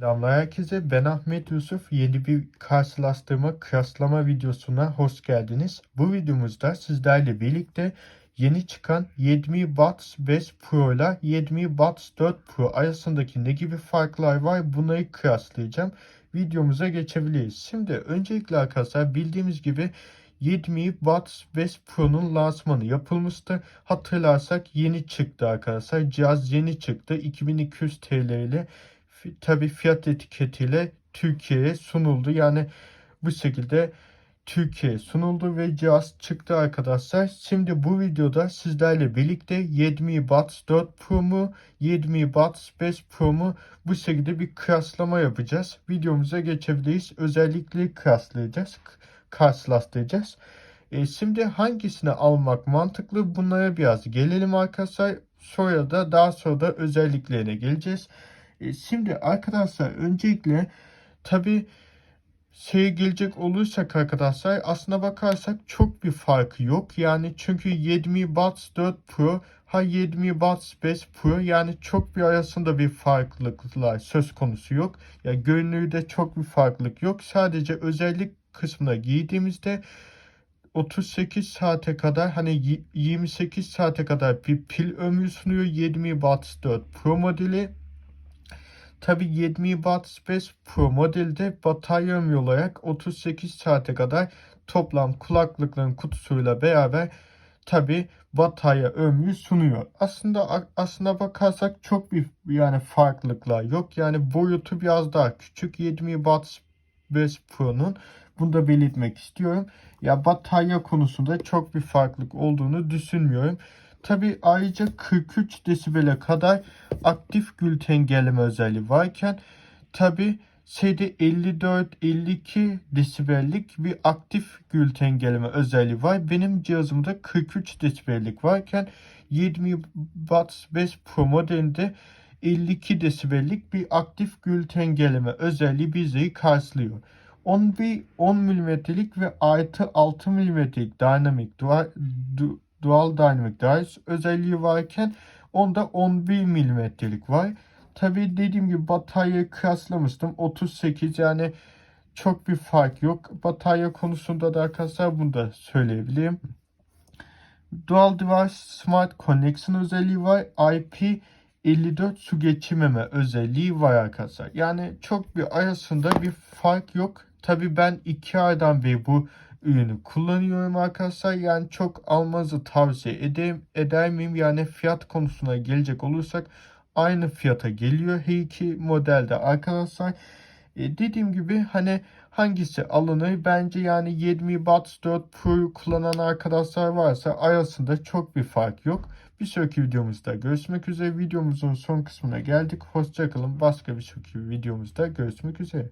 Selamlar herkese. Ben Ahmet Yusuf. Yeni bir karşılaştırma, kıyaslama videosuna hoş geldiniz. Bu videomuzda sizlerle birlikte yeni çıkan 70 Watts 5 Pro ile 70 Watts 4 Pro arasındaki ne gibi farklar var bunları kıyaslayacağım. Videomuza geçebiliriz. Şimdi öncelikle arkadaşlar bildiğimiz gibi 70 Watts 5 Pro'nun lansmanı yapılmıştı. Hatırlarsak yeni çıktı arkadaşlar. Cihaz yeni çıktı. 2200 TL ile tabi fiyat etiketiyle Türkiye'ye sunuldu. Yani bu şekilde Türkiye'ye sunuldu ve cihaz çıktı arkadaşlar. Şimdi bu videoda sizlerle birlikte 70 Watts 4 Pro mu 70 Watts 5 Pro mu bu şekilde bir kıyaslama yapacağız. Videomuza geçebiliriz. Özellikle kıyaslayacağız. Karşılaştıracağız. E, şimdi hangisini almak mantıklı bunlara biraz gelelim arkadaşlar. Sonra da daha sonra da özelliklerine geleceğiz. E, şimdi arkadaşlar öncelikle tabi şeye gelecek olursak arkadaşlar aslına bakarsak çok bir farkı yok. Yani çünkü 70 Watts 4 Pro ha 20 Watts 5 Pro yani çok bir arasında bir farklılıklar söz konusu yok. Ya yani görünürde çok bir farklılık yok. Sadece özellik kısmına giydiğimizde 38 saate kadar hani 28 saate kadar bir pil ömrü sunuyor 20 Watts 4 Pro modeli. Tabi 70 Watt 5 Pro modelde batarya ömrü olarak 38 saate kadar toplam kulaklıkların kutusuyla beraber tabi batarya ömrü sunuyor. Aslında aslına bakarsak çok bir yani farklılıklar yok. Yani boyutu biraz daha küçük 20 Watt 5 Pro'nun. Bunu da belirtmek istiyorum. Ya batarya konusunda çok bir farklılık olduğunu düşünmüyorum. Tabi ayrıca 43 desibele kadar aktif gürültü engelleme özelliği varken tabi şeyde 54-52 desibellik bir aktif gürültü engelleme özelliği var. Benim cihazımda 43 desibellik varken 20 Watts 5 Pro modelinde 52 desibellik bir aktif gürültü engelleme özelliği bizi karşılıyor. 11 10 mm'lik ve artı 6 mm'lik dynamic dual, du, Dual Dynamic Drive özelliği varken onda 11 milimetrelik var. Tabi dediğim gibi bataryayı kıyaslamıştım. 38 yani çok bir fark yok. Batarya konusunda da arkadaşlar bunu da söyleyebilirim. Dual Device Smart Connection özelliği var. IP 54 su geçirmeme özelliği var arkadaşlar. Yani çok bir arasında bir fark yok. Tabi ben 2 aydan beri bu ürünü kullanıyorum arkadaşlar. Yani çok almanızı tavsiye ederim, eder miyim? Yani fiyat konusuna gelecek olursak aynı fiyata geliyor her iki modelde arkadaşlar. E, dediğim gibi hani hangisi alınır? Bence yani 20 Watts 4 Pro kullanan arkadaşlar varsa arasında çok bir fark yok. Bir sonraki videomuzda görüşmek üzere. Videomuzun son kısmına geldik. Hoşçakalın. Başka bir sonraki videomuzda görüşmek üzere.